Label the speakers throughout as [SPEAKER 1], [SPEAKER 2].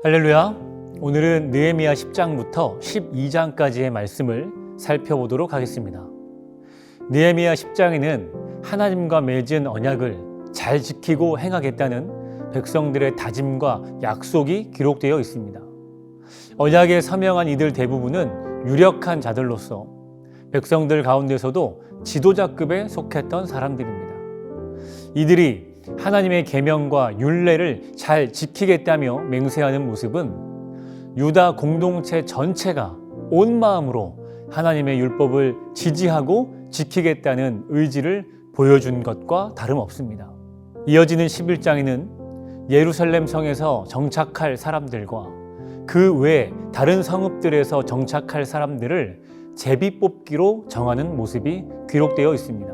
[SPEAKER 1] 할렐루야. 오늘은 느헤미야 10장부터 12장까지의 말씀을 살펴보도록 하겠습니다. 느헤미야 10장에는 하나님과 맺은 언약을 잘 지키고 행하겠다는 백성들의 다짐과 약속이 기록되어 있습니다. 언약에 서명한 이들 대부분은 유력한 자들로서 백성들 가운데서도 지도자급에 속했던 사람들입니다. 이들이 하나님의 계명과 율례를 잘 지키겠다며 맹세하는 모습은 유다 공동체 전체가 온 마음으로 하나님의 율법을 지지하고 지키겠다는 의지를 보여준 것과 다름없습니다. 이어지는 11장에는 예루살렘 성에서 정착할 사람들과 그 외 다른 성읍들에서 정착할 사람들을 제비 뽑기로 정하는 모습이 기록되어 있습니다.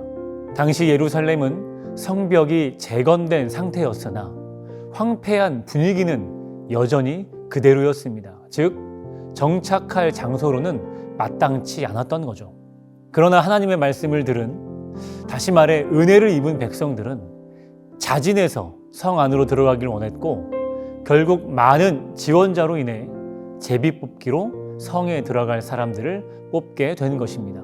[SPEAKER 1] 당시 예루살렘은 성벽이 재건된 상태였으나 황폐한 분위기는 여전히 그대로였습니다. 즉, 정착할 장소로는 마땅치 않았던 거죠. 그러나 하나님의 말씀을 들은 다시 말해 은혜를 입은 백성들은 자진해서 성 안으로 들어가길 원했고 결국 많은 지원자로 인해 제비 뽑기로 성에 들어갈 사람들을 뽑게 된 것입니다.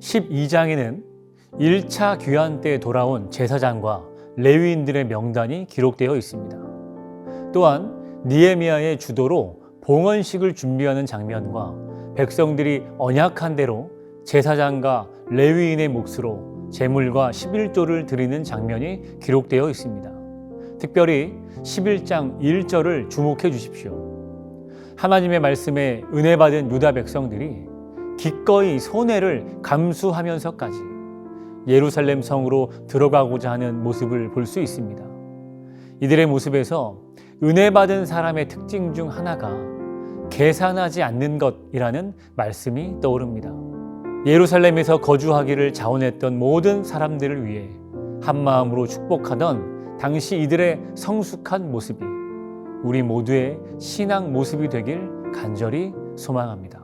[SPEAKER 1] 12장에는 1차 귀환 때 돌아온 제사장과 레위인들의 명단이 기록되어 있습니다. 또한 니에미아의 주도로 봉헌식을 준비하는 장면과 백성들이 언약한 대로 제사장과 레위인의 몫으로 제물과 11조를 드리는 장면이 기록되어 있습니다. 특별히 11장 1절을 주목해 주십시오. 하나님의 말씀에 은혜 받은 유다 백성들이 기꺼이 손해를 감수하면서까지 예루살렘 성으로 들어가고자 하는 모습을 볼 수 있습니다. 이들의 모습에서 은혜 받은 사람의 특징 중 하나가 계산하지 않는 것이라는 말씀이 떠오릅니다. 예루살렘에서 거주하기를 자원했던 모든 사람들을 위해 한 마음으로 축복하던 당시 이들의 성숙한 모습이 우리 모두의 신앙 모습이 되길 간절히 소망합니다.